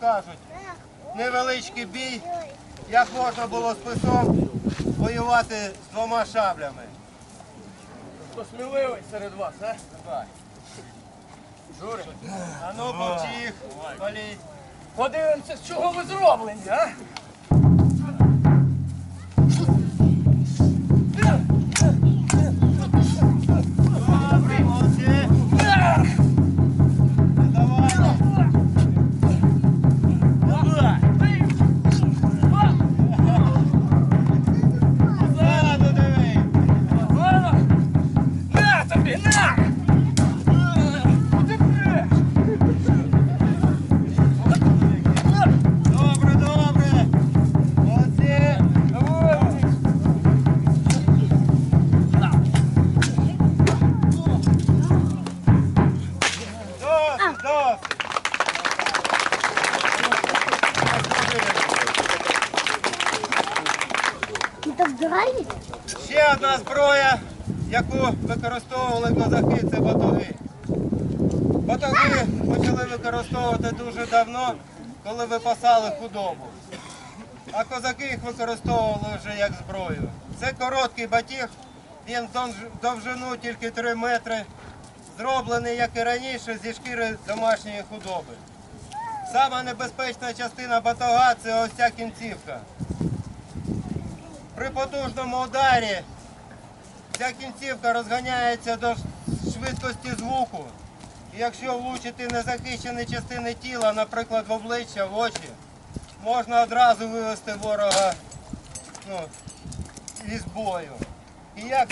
кажуть, невеличкий бій, як можна було з писом воювати з двома шаблями. Хто сміливий серед вас, а? Давай. Жури. А ну повчих, паліть. Подивимося, з чого ви зроблені, а? Коли випасали худобу. А козаки їх використовували вже як зброю. Це короткий батіг, він довжину тільки 3 метри, зроблений, як і раніше, зі шкіри домашньої худоби. Сама небезпечна частина батога це ось ця кінцівка. При потужному ударі ця кінцівка розганяється до швидкості звуку. Якщо влучити незахищені частини тіла, наприклад, в обличчя, в очі, можна одразу вивести ворога ну, із бою. І як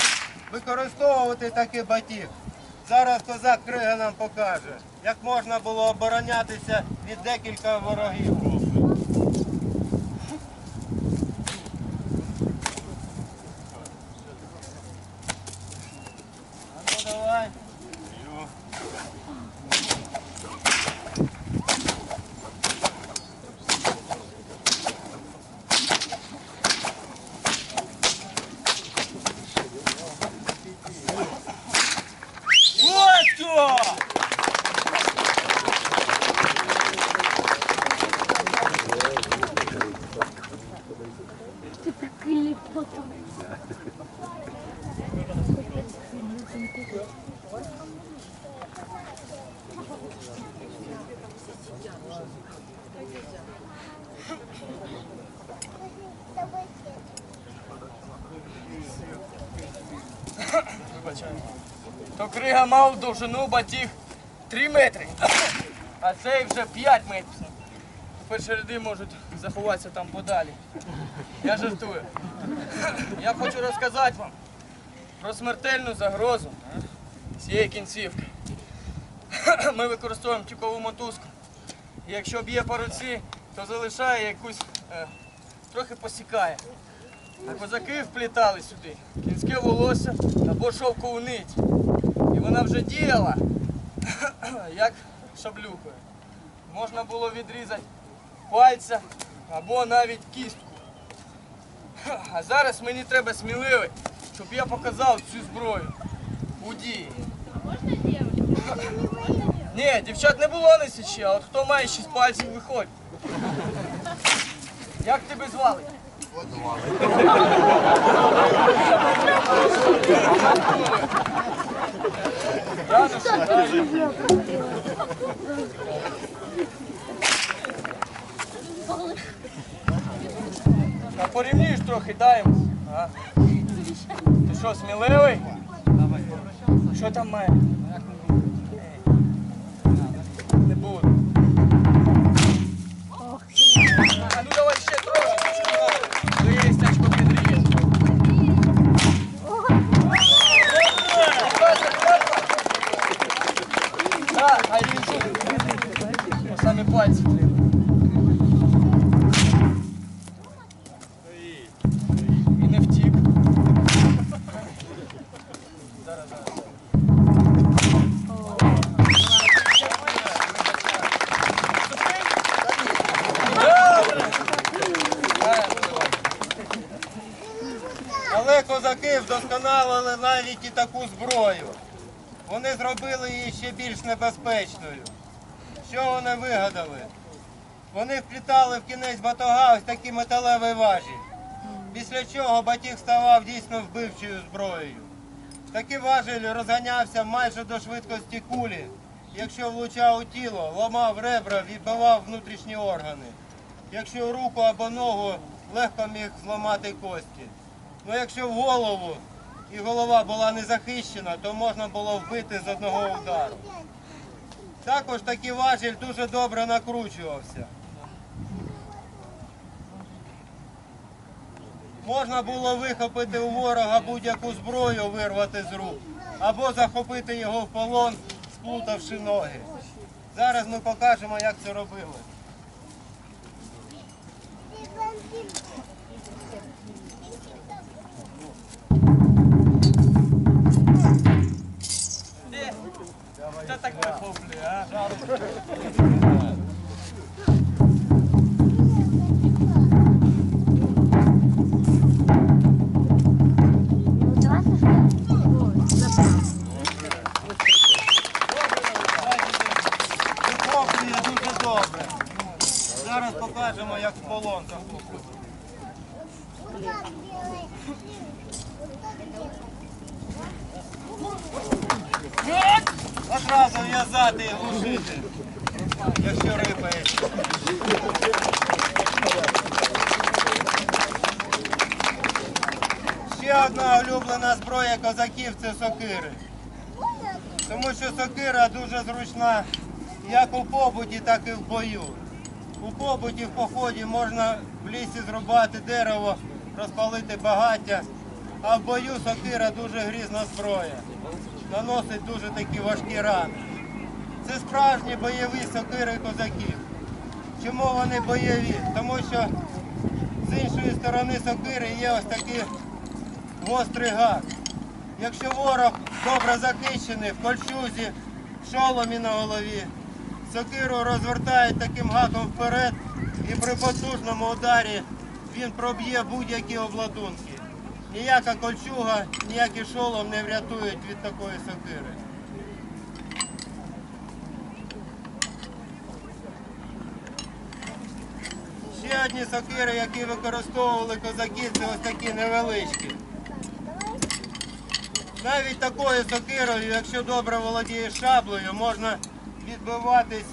використовувати такий батіг? Зараз козак Крига нам покаже, як можна було оборонятися від декілька ворогів. А ну давай. Ось що! Ты такой лепотом. Вибачаю. То крига мав довжину батіг 3 метри, а цей вже 5 метрів. Тепер ряди можуть заховатися там подалі. Я жартую. Я хочу розказати вам про смертельну загрозу цієї кінцівки. Ми використовуємо тюкову мотузку. Якщо б'є по руці, то залишає якусь, е, трохи посікає. А козаки вплітали сюди кінське волосся або шовкову нить. І вона вже діяла, як шаблюкою. Можна було відрізати пальця або навіть кістку. А зараз мені треба сміливий, щоб я показав цю зброю у дії. Ні, дівчат не було на січі, а от хто має шість пальців, виходь. Як тебе звали? Та порівнюєш трохи? Ти що, сміливий? Що там має? Не буду. А ну давай ще а пальці треба. Вдосконалили навіть і таку зброю. Вони зробили її ще більш небезпечною. Що вони вигадали? вони вплітали в кінець батога ось такий металевий важіль. Після чого батіг ставав дійсно вбивчою зброєю. Такий важіль розганявся майже до швидкості кулі. Якщо влучав у тіло, ламав ребра, відбивав внутрішні органи. Якщо руку або ногу легко міг зламати кості. Ну якщо в голову і голова була не захищена, то можна було вбити з одного удару. Також такий важіль дуже добре накручувався. Можна було вихопити у ворога будь-яку зброю, вирвати з рук, або захопити його в полон, сплутавши ноги. Зараз ми покажемо, як це робили. Хто так вихоплює, а? Вихоплює добре. Зараз покажемо, як в полон захоплювати. Одразу в'язати і глушити, якщо рипається. Ще одна улюблена зброя козаків це сокири. Тому що сокира дуже зручна як у побуті, так і в бою. У побуті в поході можна в лісі зрубати дерево, розпалити багаття, а в бою сокира дуже грізна зброя. Наносить дуже такі важкі рани. Це справжні бойові сокири козаків. Чому вони бойові? Тому що з іншої сторони сокири є ось такий гострий гак. Якщо ворог добре захищений в кольчузі, в шоломі на голові, сокиру розвертають таким гаком вперед і при потужному ударі він проб'є будь-які обладунки. Ніяка кольчуга, ніякий шолом не врятують від такої сокири. Ще одні сокири, які використовували козаки, це ось такі невеличкі. Навіть такою сокирою, якщо добре володієш шаблею, можна відбиватись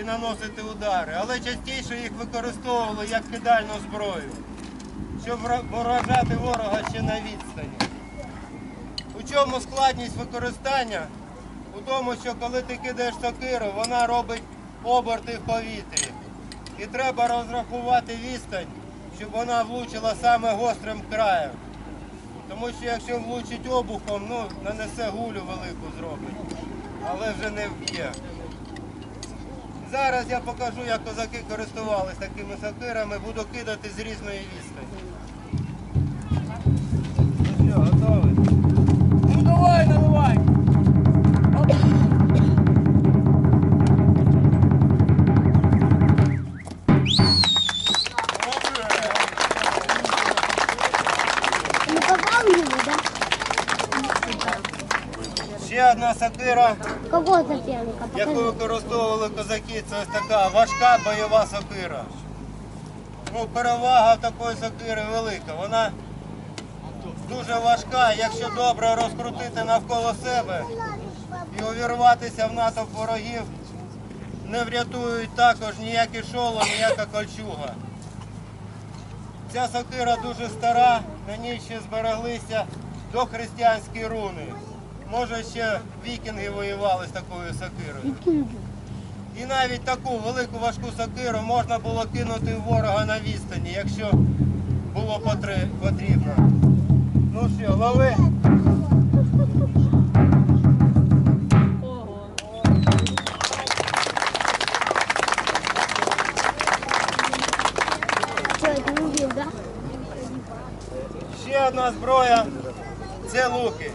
і наносити удари. Але частіше їх використовували як кидальну зброю, щоб вражати ворога ще на відстані. У чому складність використання? У тому, що коли ти кидаєш сокиру, вона робить оберти в повітрі. І треба розрахувати відстань, щоб вона влучила саме гострим краєм. Тому що якщо влучить обухом, ну, нанесе гулю велику зробить, але вже не вб'є. Зараз я покажу, як козаки користувались такими сокирами, буду кидати з різної відстані. Сокира, Какого яку використовували козаки, це ось така важка бойова сокира. Ну, перевага такої сокири велика. Вона дуже важка, якщо добре розкрутити навколо себе і увірватися в натовп ворогів, не врятують також ніякі шолом, ніяка кольчуга. Ця сокира дуже стара, на ній ще збереглися дохристиянські руни. Може ще вікінги воювали з такою сокирою. І навіть таку велику важку сокиру можна було кинути ворога на відстані, якщо було потрібно. Ну що, лови. Ще одна зброя це луки.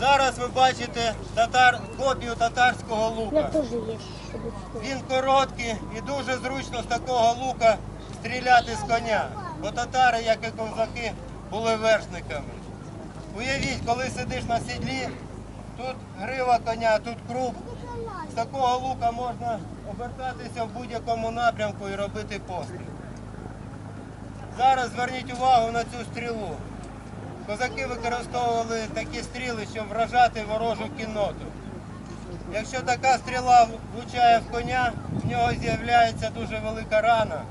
Зараз ви бачите татар, копію татарського лука. Він короткий і дуже зручно з такого лука стріляти з коня. Бо татари, як і козаки, були вершниками. Уявіть, коли сидиш на сідлі, тут грива коня, тут круп. З такого лука можна обертатися в будь-якому напрямку і робити постріл. Зараз зверніть увагу на цю стрілу. Козаки використовували такі стріли, щоб вражати ворожу кінноту. Якщо така стріла влучає в коня, в нього з'являється дуже велика рана,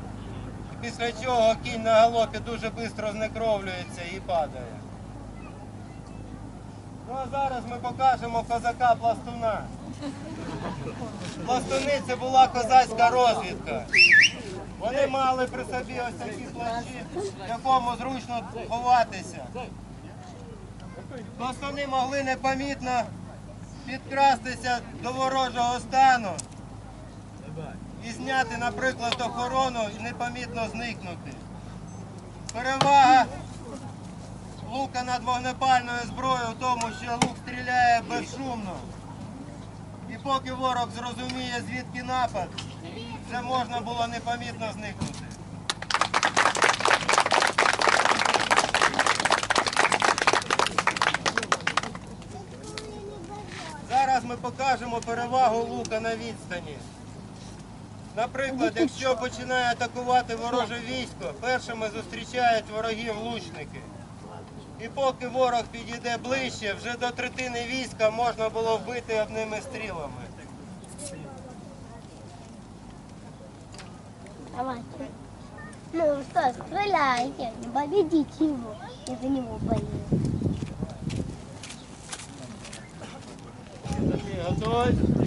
після чого кінь на галопі дуже швидко знекровлюється і падає. Ну а зараз ми покажемо козака пластуна. Пластуни це була козацька розвідка. Вони мали при собі ось такі плащі, в якому зручно ховатися. Пластуни могли непомітно підкрастися до ворожого стану і зняти, наприклад, охорону і непомітно зникнути. Перевага лука над вогнепальною зброєю в тому, що лук стріляє безшумно. І поки ворог зрозуміє, звідки напад, вже можна було непомітно зникнути. Зараз ми покажемо перевагу лука на відстані. Наприклад, якщо починає атакувати вороже військо, першими зустрічають ворогів лучники. І поки ворог підійде ближче, вже до третини війська можна було вбити одними стрілами. Давайте. Ну что, стреляйте, победите его, я за него болею. Side.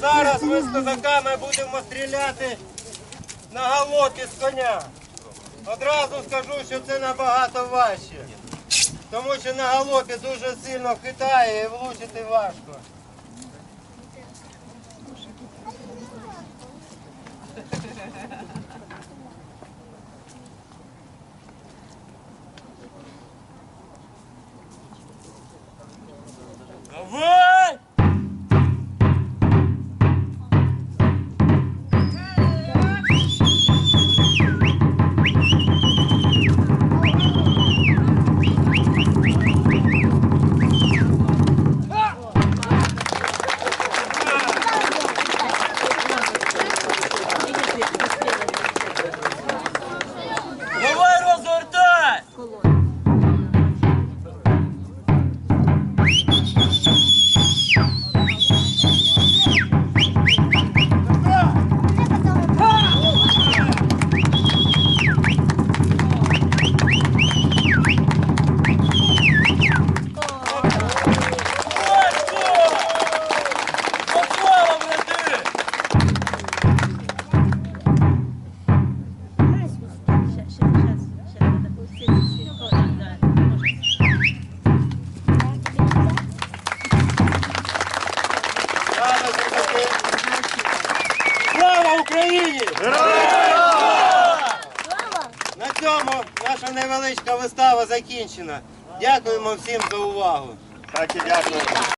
Зараз ми з козаками будемо стріляти на галопі з коня. Одразу скажу, що це набагато важче. Тому що на галопі дуже сильно хитає і влучити важко. Дякуємо всім за увагу. Так і дякую.